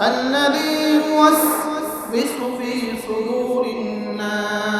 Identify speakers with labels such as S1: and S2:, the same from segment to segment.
S1: الذي يوسوس في صدور الناس.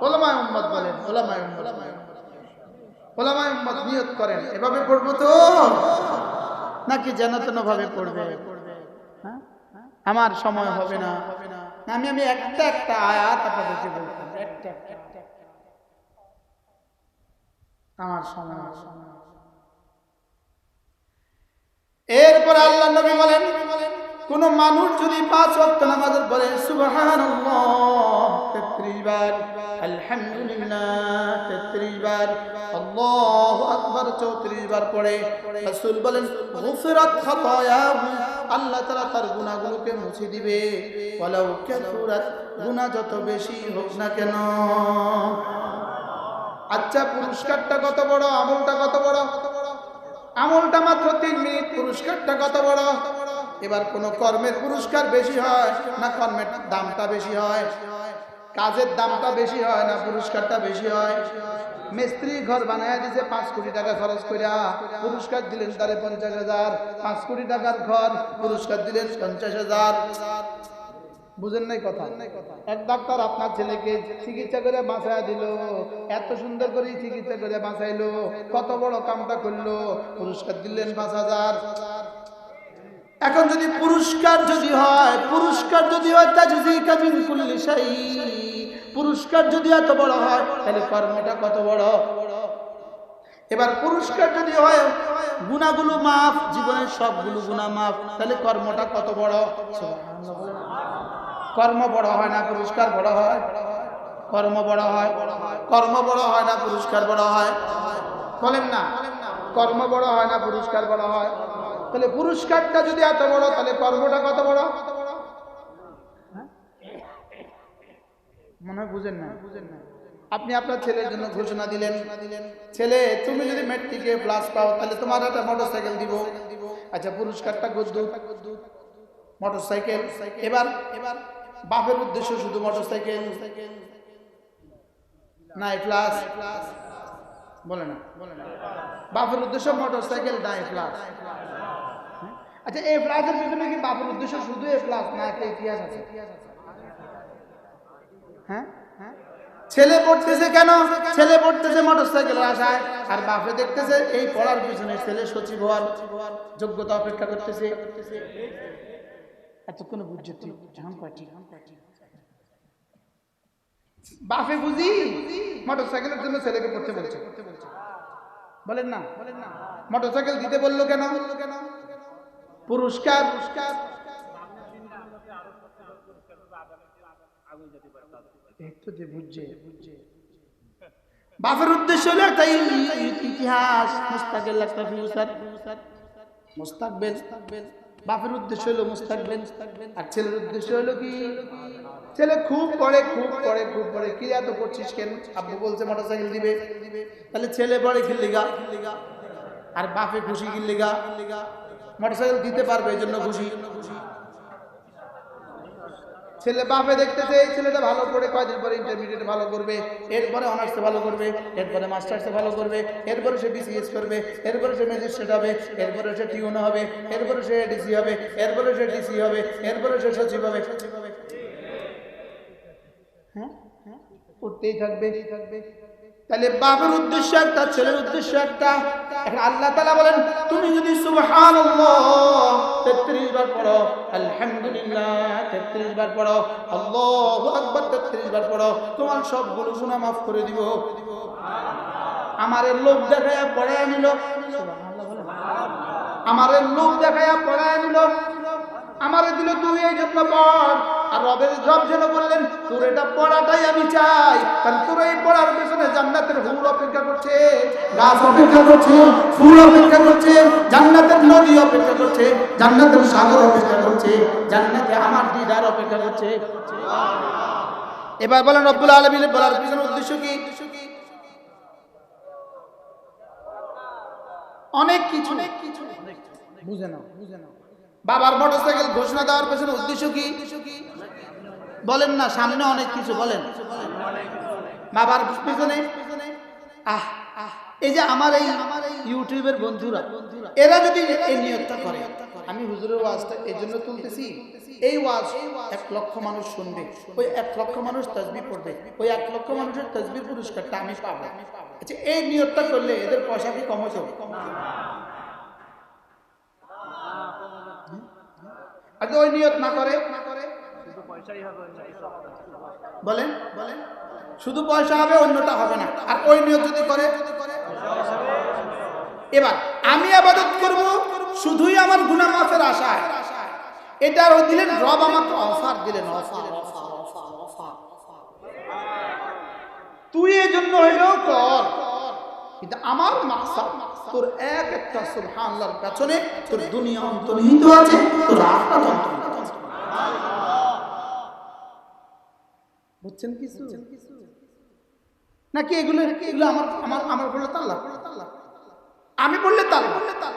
S1: ওলামায় উম্মত বলেন, ওলামায় উম্মত ওলামায় উম্মত নিয়ত করেন, এভাবে পড়ব তো? নাকি যেন ভাবে পড়বে? হ্যাঁ? আমার সময় হবে না। আমি আমি একটা একটা আয়াত আপনাদেরকে বলতাম একটা আমার সময় এরপর আল্লাহ নবী বলেন কোন মানুষ যদি পাঁচ ওয়াক্ত নামাজের পরে সুবহানাল্লাহ 33 বার, আলহামদুলিল্লাহ 33 বার, আল্লাহু আকবার 34 বার পড়ে, রাসূল বলেন, গুফরাত খাতায়াহু আল্লাহ তাআলা তার গুনাহগুলোকে মুছে দিবে। যত বেশি না কেন। আচ্ছা পুরস্কারটা কত বড়? আমলটা কত বড়? আমলটা মাত্র তিন মিনিট, পুরস্কারটা কত বড়? এবার কোন কর্মের পুরস্কার বেশি হয় না কর্মের দামটা বেশি হয়? কাজের দামটা বেশি হয় না পুরস্কারটা বেশি হয়? মিস্ত্রি ঘর বানায় দিছে, পাঁচ কোটি টাকা খরচ করিয়া পুরস্কার দিলেন তারে পঞ্চাশ হাজার। পাঁচ কোটি টাকার ঘর পুরস্কার দিলেন পঞ্চাশ হাজার। বুঝেন নাই কথা? এক ডাক্তার আপনার ছেলেকে চিকিৎসা করে বাঁচায় দিল, এত সুন্দর করে চিকিৎসা করে বাঁচাইলো, কত বড় কামটা করল, পুরস্কার দিলেন পাঁচ হাজার। এখন যদি পুরস্কার যদি হয়, পুরস্কার যদি হয় তা যদি কাজিন কুল্লি সাই পুরস্কার যদি এত বড় হয়, তাহলে কর্মটা কত বড়? এবার পুরস্কার যদি হয়, গুণাগুলো মাফ, জীবনের সবগুলো গুণা মাফ, তাহলে কর্মটা কত বড়? কর্ম বড় হয় না, পুরস্কার বড় হয়। কর্ম বড় হয়। কর্ম বড় হয় না, পুরস্কার বড় হয়। বলেন না। কর্ম বড় হয় না, পুরস্কার বড় হয়। তাহলে পুরস্কারটা যদি এত বড়, তাহলে কর্মটা কত বড়? মনে হয় বুঝেন না। বুঝেন না আপনি আপনার ছেলের জন্য ঘোষণা দিলেন। ছেলে, তুমি যদি মেট্রিকে প্লাস পাও, তাহলে তোমার একটা মোটরসাইকেল দিব। আচ্ছা পুরস্কারটা গদ্দু মোটরসাইকেল এবার এবার বাপের উদ্দেশ্য শুধু মোটরসাইকেল নাই প্লাস বলে না। বলে না বাপের উদ্দেশ্য মোটরসাইকেল নাই প্লাস আচ্ছা এ প্লাসের পিছনে কি বাপের উদ্দেশ্য শুধু এ প্লাস না একটা ইতিহাস আছে? হ্যাঁ? হ্যাঁ ছেলে পড়তেছে কেন? ছেলে পড়তেছে মোটরসাইকেলের আশায় আর বাপে দেখতেছে এই পড়ার পিছনে ছেলে সচিব হওয়ার যোগ্যতা অপেক্ষা করতেছে। এতক্ষণ বুঝছে তুই হাম পাটি হাম পাটি বাপে বুঝি মোটরসাইকেলের জন্য ছেলেকে পড়তে বলছে। বলেন না। বলেন না। মোটরসাইকেল দিতে বলল কেন বলল কেন? পুরস্কার। পুরস্কার একটু যে বুঝছে। বুঝছে বাপের উদ্দেশ্য হলো একটা ইতিহাস। মুস্তাকেল একটা ফিউচার মুস্তাকবেল বাপের উদ্দেশ্য হলো মুস্তাকবেল আর ছেলের উদ্দেশ্য হলো কি? ছেলে খুব পড়ে খুব পড়ে খুব পড়ে কি এত করছিস কেন? আব্বু বলছে মোটরসাইকেল দিবে। তাহলে ছেলে পড়ে খিল্লিগা আর বাপে খুশি খিল্লিগা মোটরসাইকেল দিতে পারবে, এই জন্য খুশি। ছেলে বাপে দেখতেছে এই ছেলেটা ভালো করে কয়দিন পরে ইন্টারমিডিয়েট ভালো করবে, এরপরে অনার্সে ভালো করবে, এরপরে মাস্টার্সে ভালো করবে, এরপরে সে বিসিএস করবে, এরপরে সে ম্যাজিস্ট্রেট হবে, এরপরে সে টিউন হবে, এরপরে সে ডিসি হবে, এরপরে সে ডিসি হবে, এরপরে সে সচিব হবে। সচিব হবে হ্যাঁ? হ্যাঁ? করতেই থাকবে থাকবে। তাহলে বাবার উদ্দেশ্য একটা, ছেলের উদ্দেশ্য একটা। আল্লাহ তালা বলেন, তুমি যদি সুবহানাল্লাহ তেত্রিশ বার পড়ো, আলহামদুলিল্লাহ তেত্রিশ বার পড়ো, আল্লাহু আকবার তেত্রিশ বার পড়ো, তোমার সবগুলো গুনাহ মাফ করে দিব। আমারে লোক দেখায়া পড়ায় নিল। সুবহানাল্লাহ আমারে লোক দেখায়া পড়ায় নিল। আমারে দিল তুই এই জন্য পড় আর রবের জব যেন বললেন, তোর এটা পড়াটাই আমি চাই। কারণ তোর এই পড়ার পেছনে জান্নাতের হুর অপেক্ষা করছে, গাছ অপেক্ষা করছে, ফুল অপেক্ষা করছে, জান্নাতের নদী অপেক্ষা করছে, জান্নাতের সাগর অপেক্ষা করছে, জান্নাতে আমার দিদার অপেক্ষা করছে। এবার বলেন, রব্বুল আলমিনের বলার পিছনে উদ্দেশ্য কি? অনেক কিছু। অনেক কিছু বুঝে নাও। বুঝে বাবার মোটরসাইকেল ঘোষণা দেওয়ার পেছনে উদ্দেশ্য কি? বলেন না, সামনে অনেক কিছু, বলেন। বাবার পেছনে? আহ এই যে আমার এই ইউটিউবের বন্ধুরা, এরা যদি এই নিয়তটা করে, আমি হুজুরের ওয়াজটা এই জন্য তুলতেছি। এই ওয়াজ এক লক্ষ মানুষ শুনবে, ওই এক লক্ষ মানুষ তসবি পড়বে, ওই এক লক্ষ মানুষের তসবি পুরস্কারটা আমি পাবো। আচ্ছা এই নিয়তটা করলে এদের পয়সা কি কম হতো আগে ওই নিয়ত না করে বলেন বলেন। শুধু পয়সা হবে, অন্যটা হবে না। আর ওই নিয়ত যদি করে? এবার, আমি আবাদত করব, শুধুই আমার গুনাহ মাফের আশায়। এটার ও দিলেন, রব আমাকে অফার দিলেন, অফার তুই এই জন্য হইলেও কর। কিন্তু আমার মাকসাদ, তোর এক একটা সুবহানাল্লাহর পেছনে তোর দুনিয়া অন্তর্নিহিত আছে, তোর আখিরাত অন্তর্নিহিত আছে বুঝছেন কিছু? নাকি এগুলো এগুলো আমার আমার আমার বললে তাল্লা আমি বললে তাল বললে তাল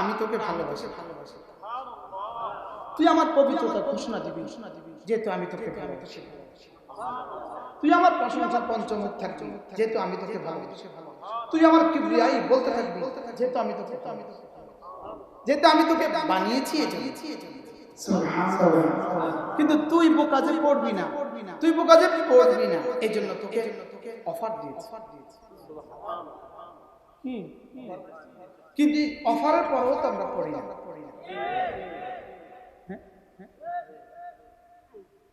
S1: আমি তোকে ভালোবাসি। ভালোবাসি তুই আমার পবিত্রতা ঘোষণা দিবি। যেহেতু আমি তোকে ভালোবাসি। তুই আমার প্রশংসা পঞ্চমুখ থাকবি যেহেতু আমি তোকে ভালোবাসি। তুই আমার কিবরিয়াই বলতে থাকবি। যেহেতু আমি তোকে আমি তোকে যেহেতু আমি তোকে বানিয়েছি। কিন্তু তুই বোকাজে পড়বি না। তুই বোকাজে পড়বি না। এই জন্য তোকে অফার দিয়েছি। কিন্তু অফারের পরেও তো আমরা পড়ি না।